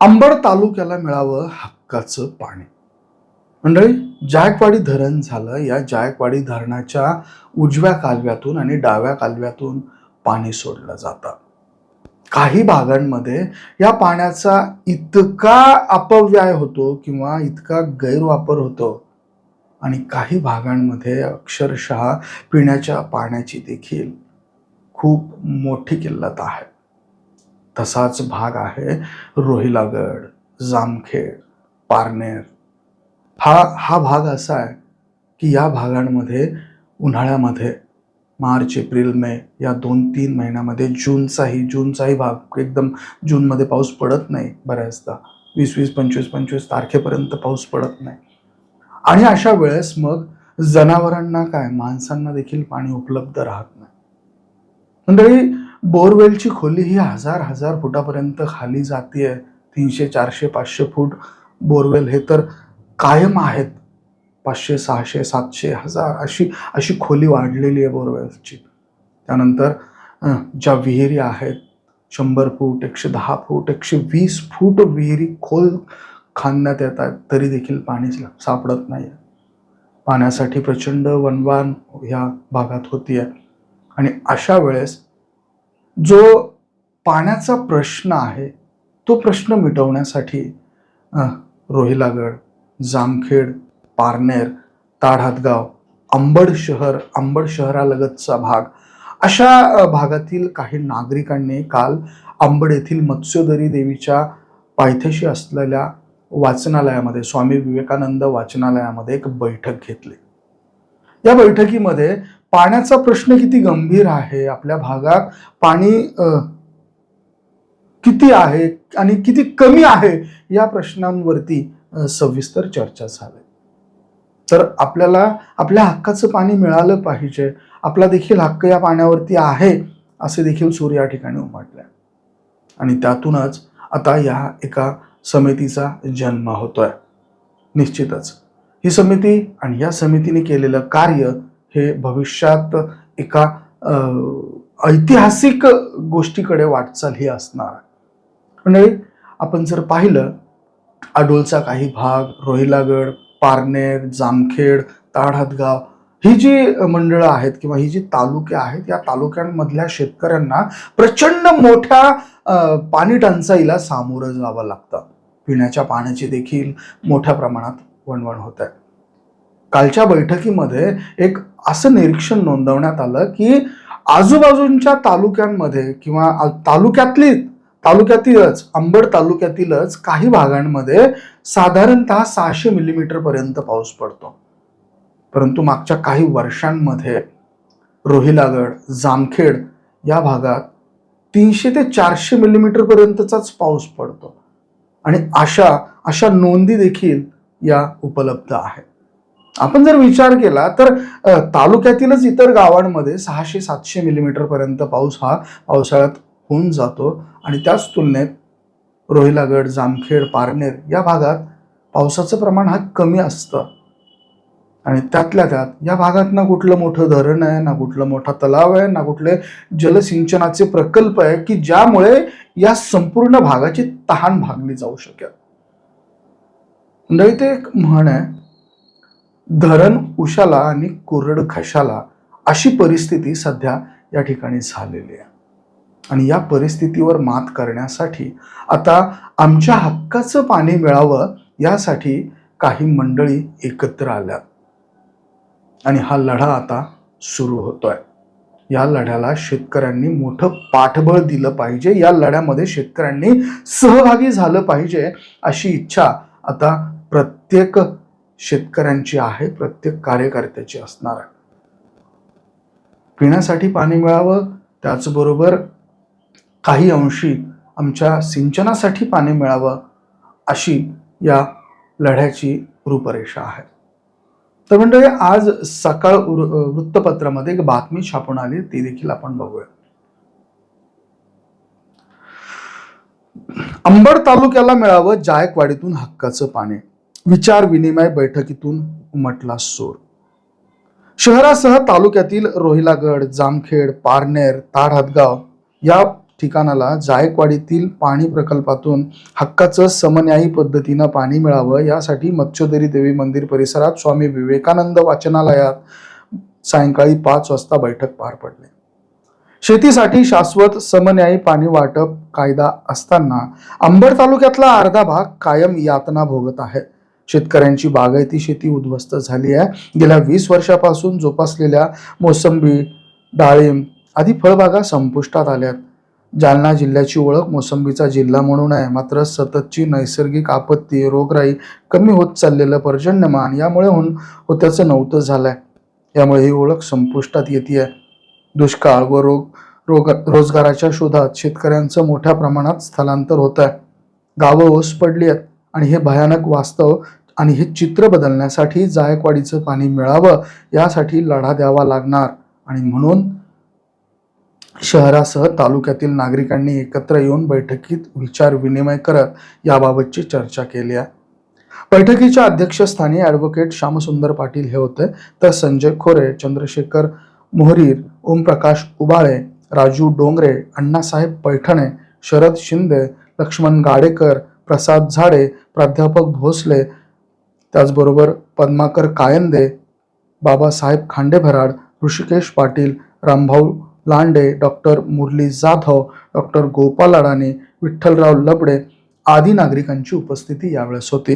अंबड तालुक्याला मिळावं हक्काचं पाणी. मंडळी जायकवाडी धरण झालं. या जायकवाडी धरणाच्या उजव्या कालव्यातून आणि डाव्या कालव्यातून पाणी सोडलं जातं. काही भागांमध्ये या पाण्याचा इतका अपव्यय होतो किंवा इतका गैरवापर होतो आणि काही भागांमध्ये अक्षरशः पिण्याच्या पाण्याची देखील खूप मोठी किल्लत आहे. तसाच भाग आहे रोहिलागड जामखेड पारनेर. हा हा भाग असा आहे की या भागांमध्ये उन्हाळ्यामध्ये मार्च एप्रिल मे या दोन तीन महिन्यामध्ये जूनचाही जूनचाही भाग एकदम जूनमध्ये पाऊस पडत नाही बऱ्याचदा. वीस वीस पंचवीस पंचवीस तारखेपर्यंत पाऊस पडत नाही. आणि अशा वेळेस मग जनावरांना काय? माणसांना देखील पाणी उपलब्ध राहत नाही. मंडळी बोरवेलची खोली ही हजार हजार फुटापर्यंत खाली जाते तीनशे चारशे पाचशे फूट बोरवेल हे तर कायम आहेत. पाचशे सहाशे सातशे हजार अशी अशी खोली वाढलेली आहे बोरवेलची. त्यानंतर ज्या विहिरी आहेत शंभर फूट एकशे दहा फूट एकशे वीस फूट विहिरी खोल खांदण्यात येतात तरी देखील पाणी सापडत नाही आहे पाण्यासाठी प्रचंड वनवान ह्या भागात होती आहे आणि अशा वेळेस जो पाण्याचा प्रश्न आहे तो प्रश्न मिटवण्यासाठी रोहिलागड जामखेड पारनेर ताडहातगाव अंबड शहर अंबड शहरालगतचा भाग अशा भागातील काही नागरिकांनी काल अंबड येथील मत्स्योदरी देवीच्या पायथ्याशी असलेल्या वाचनालयामध्ये स्वामी विवेकानंद वाचनालयामध्ये एक बैठक घेतली. या बैठकीमध्ये पाण्याचा प्रश्न किती गंभीर आहे आपल्या भागात? पाणी किती आहे आणि किती कमी आहे या प्रश्नांवरती सविस्तर चर्चा झाली. तर आपल्याला आपल्या हक्काचं पाणी मिळालं पाहिजे. आपला देखील हक्क या पाण्यावरती आहे असे देखील सूर या ठिकाणी उमटले. आणि त्यातूनच आता या एका समितीचा जन्म होतोय. निश्चितच. ही समिती आणि या समितीने केलेलं कार्य हे भविष्यात एका ऐतिहासिक गोष्टीकडे वाटचाल ही असणार. म्हणजे आपण जर पाहिलं आडोलचा काही भाग रोहिलागड पारनेर जामखेड ताडहातगाव ही जी मंडळं आहेत किंवा ही जी तालुके आहेत या तालुक्यांमधल्या शेतकऱ्यांना प्रचंड मोठ्या पाणी टंचाईला सामोरं जावं लागतं. पिण्याच्या पाण्याची देखील मोठ्या प्रमाणात वणवण होत आहे कालच्या बैठकीमध्ये एक असं निरीक्षण नोंदवण्यात आलं की आजूबाजूंच्या तालुक्यांमध्ये किंवा तालुक्यातली तालुक्यातीलच अंबड तालुक्यातीलच काही भागांमध्ये साधारणतः सहाशे मिलीमीटर पर्यंत पाऊस पडतो. परंतु मागच्या काही वर्षांमध्ये रोहिलागड जामखेड या भागात तीनशे ते चारशे मिलीमीटर पर्यंतचाच पाऊस पडतो. आणि अशा अशा नोंदी देखील या उपलब्ध आहेत. आपण जर विचार केला तर तालुक्यातीलच इतर गावांमध्ये सहाशे सातशे मिलीमीटर पर्यंत पाऊस हा पावसाळ्यात होऊन जातो आणि त्याच तुलनेत रोहिलागड जामखेड पारनेर या भागात पावसाचं प्रमाण हा कमी असतं. आणि त्यातल्या त्यात या भागात ना कुठलं मोठं धरण आहे ना कुठलं मोठा तलाव आहे ना कुठले जलसिंचनाचे प्रकल्प आहे की ज्यामुळे या संपूर्ण भागाची तहान भागली जाऊ शकेल. म्हणजे ते एक म्हण आहे धरण उशाला आणि कुरड खशाला अशी परिस्थिती सध्या या ठिकाणी झालेली आहे. आणि या परिस्थितीवर मात करण्यासाठी आता आमच्या हक्काचं पाणी मिळावं यासाठी काही मंडळी एकत्र आल्या. आणि हा लढा आता सुरू होतोय. या लढ्याला शेतकऱ्यांनी मोठं पाठबळ दिलं पाहिजे. या लढ्यामध्ये शेतकऱ्यांनी सहभागी झालं पाहिजे अशी इच्छा आता प्रत्येक शेतकऱ्यांची आहे प्रत्येक कार्यकर्त्याची असणार आहे. पिण्यासाठी पाणी मिळावं त्याचबरोबर काही अंशी आमच्या सिंचनासाठी पाणी मिळावं अशी या लढ्याची रूपरेषा आहे. तर म्हणजे आज सकाळ वृत्तपत्रामध्ये एक बातमी छापून आली ती देखील आपण बघूया. अंबड तालुक्याला मिळावं जायकवाडीतून हक्काचं पाणी. विचार विनिमय बैठकीतून उमटला सूर. शहरासह तालुक्यातील रोहिलागड जामखेड पारनेर ताडहदगाव या ठिकाणाला जायकवाडीतील पाणी प्रकल्पातून हक्काचं समन्यायी पद्धतीनं पाणी मिळावं यासाठी मत्स्योदरी देवी मंदिर परिसरात स्वामी विवेकानंद वाचनालयात सायंकाळी पाच वाजता बैठक पार पडली. शेतीसाठी शाश्वत समन्यायी पाणी वाटप कायदा असताना अंबड तालुक्यातला अर्धा भाग कायम यातना भोगत आहे. शेतकऱ्यांची बागायती शेती उद्ध्वस्त झाली आहे. गेल्या वीस वर्षापासून जोपासलेल्या मोसंबी डाळिंब आदी फळबागा संपुष्टात आल्यात. जालना जिल्ह्याची ओळख मोसंबीचा जिल्हा म्हणून आहे. मात्र सततची नैसर्गिक आपत्ती रोगराई कमी होत चाललेलं पर्जन्यमान यामुळे होऊन होत्याचं नव्हतं झालंय. यामुळे ही ओळख संपुष्टात येते आहे दुष्काळ व रोग रोग रोजगाराच्या शोधात शेतकऱ्यांचं मोठ्या प्रमाणात स्थलांतर होत आहे गावं ओस पडली आहेत आणि हे भयानक वास्तव आणि हे चित्र बदलण्यासाठी जायकवाडीचं पाणी मिळावं यासाठी लढा द्यावा लागणार. आणि म्हणून शहरासह तालुक्यातील नागरिकांनी एकत्र येऊन बैठकीत विचार विनिमय करत याबाबतची चर्चा केली आहे. बैठकीच्या अध्यक्षस्थानी ॲडव्होकेट श्यामसुंदर पाटील हे होते. तर संजय खोरे चंद्रशेखर मोहरीर ओमप्रकाश उबाळे राजू डोंगरे अण्णासाहेब पैठणे शरद शिंदे लक्ष्मण गाडेकर प्रसाद झाडे प्राध्यापक भोसले त्याचबरोबर पद्माकर कायंदे बाबासाहेब खांडेभराड ऋषिकेश पाटील रामभाऊ लांडे डॉक्टर मुरली जाधव डॉक्टर गोपाल अडाणी विठ्ठलराव लबडे आदी नागरिकांची उपस्थिती यावेळेस होती.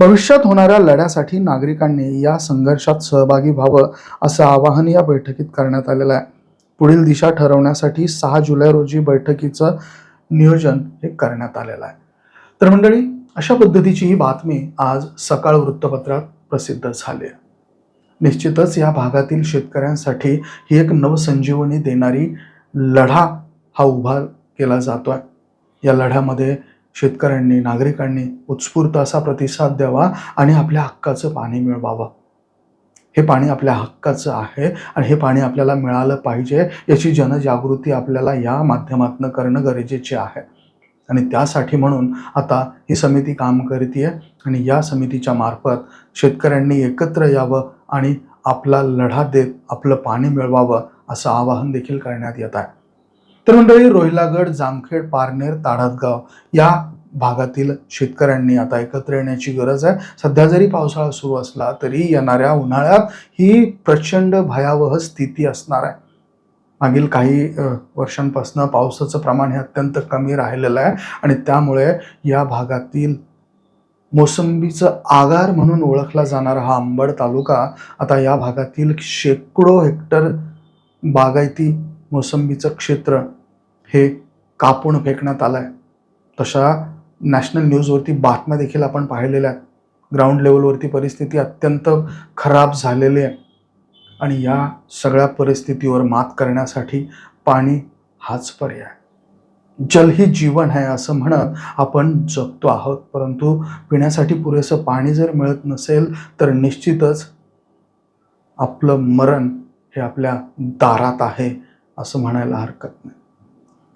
भविष्यात होणाऱ्या लढ्यासाठी नागरिकांनी या संघर्षात सहभागी व्हावं असं आवाहन या बैठकीत करण्यात आलेलं आहे. पुढील दिशा ठरवण्यासाठी सहा जुलै रोजी बैठकीचं नियोजन हे करण्यात आलेलं आहे. तर मंडळी अशा पद्धतीची ही बातमी आज सकाळ वृत्तपत्रात प्रसिद्ध झाली आहे. निश्चितच या भागातील शेतकऱ्यांसाठी ही एक नवसंजीवनी देणारी लढा हा उभा केला जातो आहे या लढ्यामध्ये शेतकऱ्यांनी नागरिकांनी उत्स्फूर्त असा प्रतिसाद द्यावा आणि आपल्या हक्काचं पाणी मिळवावं. हे पाणी आपल्या हक्काचं आहे आणि हे पाणी आपल्याला मिळालं पाहिजे याची जनजागृती आपल्याला या माध्यमातून करणं गरजेचे आहे. आणि त्यासाठी म्हणून आता ही समिती काम करते आणि या समितीच्या मार्फत शेतकऱ्यांनी एकत्र यावं आणि आपला लढा देत आपलं पाणी मिळवावं असं आवाहन देखील करण्यात येत आहे. तर मंडळी रोहिलागड जामखेड पारनेर ताडतगाव या भागातील शेतकऱ्यांनी आता एकत्र येण्याची गरज आहे. सध्या जरी पावसाळा सुरू असला तरी येणाऱ्या उन्हाळ्यात ही प्रचंड भयावह स्थिती असणार आहे. मागील काही वर्षांपासून पावसाचं प्रमाण हे अत्यंत कमी राहिलेलं आहे आणि त्यामुळे या भागातील मोसंबीचं आगार म्हणून ओळखला जाणारा हा अंबड तालुका आता या भागातील शेकडो हेक्टर बागायती मोसंबीचं क्षेत्र हे कापून फेकण्यात आलं आहे. तशा नॅशनल न्यूजवरती बातम्या देखील आपण पाहिलेल्या आहेत. ग्राउंड लेवलवरती परिस्थिती अत्यंत खराब झालेली आहे. आणि या सगळ्या परिस्थितीवर मात करण्यासाठी पाणी हाच पर्याय. जल ही जीवन आहे असं म्हणत आपण जगतो आहोत. परंतु पिण्यासाठी पुरेसं पाणी जर मिळत नसेल तर निश्चितच आपलं मरण हे आपल्या दारात आहे असं म्हणायला हरकत नाही.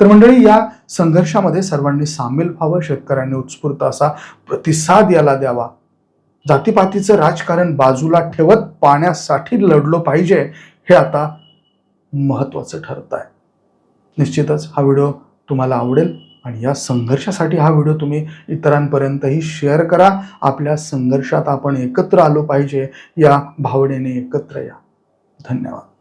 तर मंडळी या संघर्षामध्ये सर्वांनी सामील व्हावं शेतकऱ्यांनी उत्स्फूर्त असा प्रतिसाद याला द्यावा. जातीपातीचं राजकारण बाजूला ठेवत पाण्यासाठी लढलो पाहिजे हे आता महत्त्वाचं ठरत आहे निश्चितच हा व्हिडिओ तुम्हाला आवडेल आणि या संघर्षासाठी हा व्हिडिओ तुम्ही इतरांपर्यंतही शेअर करा. आपल्या संघर्षात आपण एकत्र आलो पाहिजे या भावनेने एकत्र या. धन्यवाद.